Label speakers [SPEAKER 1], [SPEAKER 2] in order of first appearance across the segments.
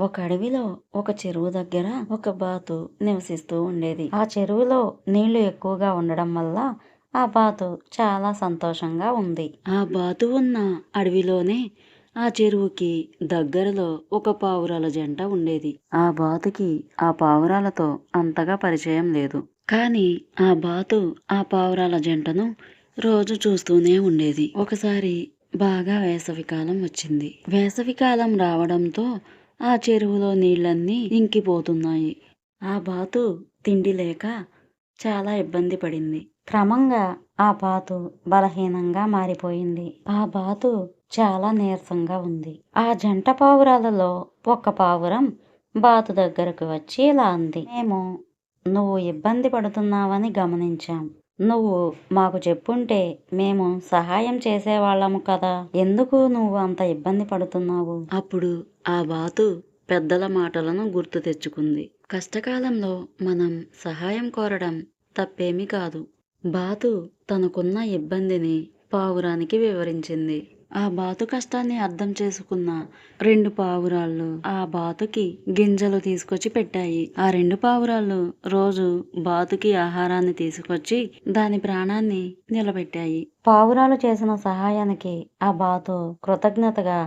[SPEAKER 1] ఒక అడవిలో ఒక చెరువు దగ్గర ఒక బాతు నివసిస్తూ ఉండేది. ఆ చెరువులో నీళ్ళు ఎక్కువగా ఉండడం వల్ల ఆ బాతు చాలా సంతోషంగా ఉంది. ఆ బాతు ఉన్న అడవిలోనే ఆ చెరువుకి దగ్గరలో ఒక పావురాల జంట ఉండేది. ఆ బాతుకి ఆ పావురాలతో అంతగా పరిచయం లేదు. కానీ ఆ బాతు ఆ పావురాల జంటను రోజు చూస్తూనే ఉండేది. ఒకసారి బాగా వేసవికాలం వచ్చింది. వేసవికాలం రావడంతో ఆ చెరువులో నీళ్ళన్నీ ఇంకిపోతున్నాయి. ఆ బాతు తిండి లేక చాలా ఇబ్బంది పడింది. క్రమంగా ఆ బాతు బలహీనంగా మారిపోయింది. ఆ బాతు చాలా నీరసంగా ఉంది. ఆ జంట పావురాలలో ఒక పావురం బాతు దగ్గరకు వచ్చి ఇలా అంది. మేము నువ్వు ఇబ్బంది పడుతున్నావని గమనించాం. నువ్వు మాకు చెప్పుంటే మేము సహాయం చేసేవాళ్ళము కదా. ఎందుకు నువ్వు అంత ఇబ్బంది పడుతున్నావు? అప్పుడు ఆ బాతు పెద్దల మాటలను గుర్తు తెచ్చుకుంది. కష్టకాలంలో మనం సహాయం కోరడం తప్పేమీ కాదు. బాతు తనకున్న ఇబ్బందిని పావురానికి వివరించింది. ఆ బాతు కష్టాన్ని అర్థం చేసుకున్న రెండు పావురాళ్ళు ఆ బాతుకి గింజలు తీసుకొచ్చి పెట్టాయి. ఆ రెండు పావురాళ్ళు రోజు బాతుకి ఆహారాన్ని తీసుకొచ్చి దాని ప్రాణాన్ని నిలబెట్టాయి. పావురాలు చేసిన సహాయానికి ఆ బాతు కృతజ్ఞతగా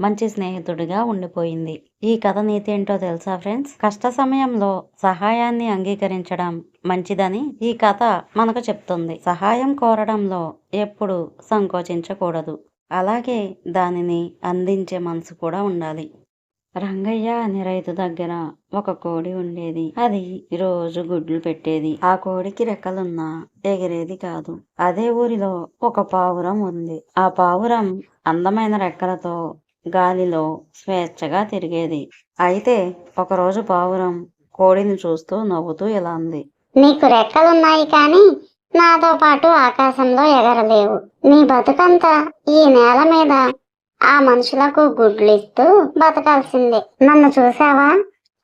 [SPEAKER 1] మంచి స్నేహితుడిగా ఉండిపోయింది. ఈ కథ నీతి ఏంటో తెలుసా ఫ్రెండ్స్? కష్ట సమయంలో సహాయాన్ని అంగీకరించడం మంచిదని ఈ కథ మనకు చెప్తుంది. సహాయం కోరడంలో ఎప్పుడు సంకోచించకూడదు. అలాగే దానిని అందించే మనసు కూడా ఉండాలి. రంగయ్య అనే రైతు దగ్గర ఒక కోడి ఉండేది. అది రోజు గుడ్లు పెట్టేది. ఆ కోడికి రెక్కలున్నా ఎగిరేది కాదు. అదే ఊరిలో ఒక పావురం ఉంది. ఆ పావురం అందమైన రెక్కలతో గాలిలో స్వేచ్ఛగా తిరిగేది. అయితే ఒకరోజు పావురం కోడిని చూస్తూ నవ్వుతూ ఇలా అంది.
[SPEAKER 2] నీకు రెక్కలున్నాయి కానీ నాతో పాటు ఆకాశంలో ఎగరలేవు. నీ బతుకంతా ఈ నేల మీద ఆ మనుషులకు గుడ్లు ఇస్తూ బతకాల్సిందే. నన్ను చూసావా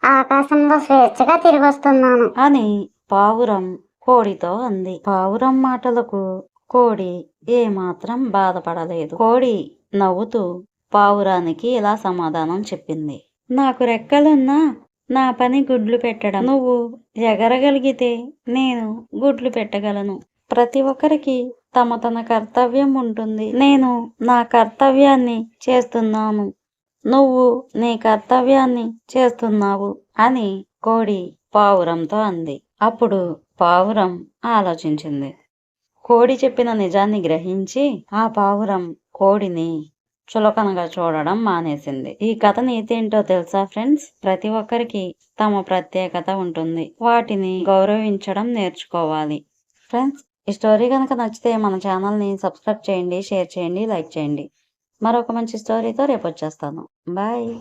[SPEAKER 2] ఆకాశంలో స్వేచ్ఛగా తిరిగొస్తున్నాను.
[SPEAKER 1] అని పావురం కోడితో అంది. పావురం మాటలకు కోడి ఏమాత్రం బాధపడలేదు. కోడి నవ్వుతూ పావురానికి ఇలా సమాధానం చెప్పింది. నాకు రెక్కలున్నా నా పని గుడ్లు పెట్టడం. నువ్వు ఎగరగలిగితే నేను గుడ్లు పెట్టగలను. ప్రతి ఒక్కరికి తమ తన కర్తవ్యం ఉంటుంది. నేను నా కర్తవ్యాన్ని చేస్తున్నాను. నువ్వు నీ కర్తవ్యాన్ని చేస్తున్నావు అని కోడి పావురంతో అంది. అప్పుడు పావురం ఆలోచించింది. కోడి చెప్పిన నిజాన్ని గ్రహించి ఆ పావురం కోడిని చులకనగా చూడడం మానేసింది. ఈ కథ నీతేంటో తెలుసా ఫ్రెండ్స్? ప్రతి ఒక్కరికి తమ ప్రత్యేకత ఉంటుంది. వాటిని గౌరవించడం నేర్చుకోవాలి. ఫ్రెండ్స్ ఈ స్టోరీ కనుక నచ్చితే మన ఛానల్ని సబ్స్క్రైబ్ చేయండి షేర్ చేయండి లైక్ చేయండి. మరొక మంచి స్టోరీతో రేపు వచ్చేస్తాను బాయ్.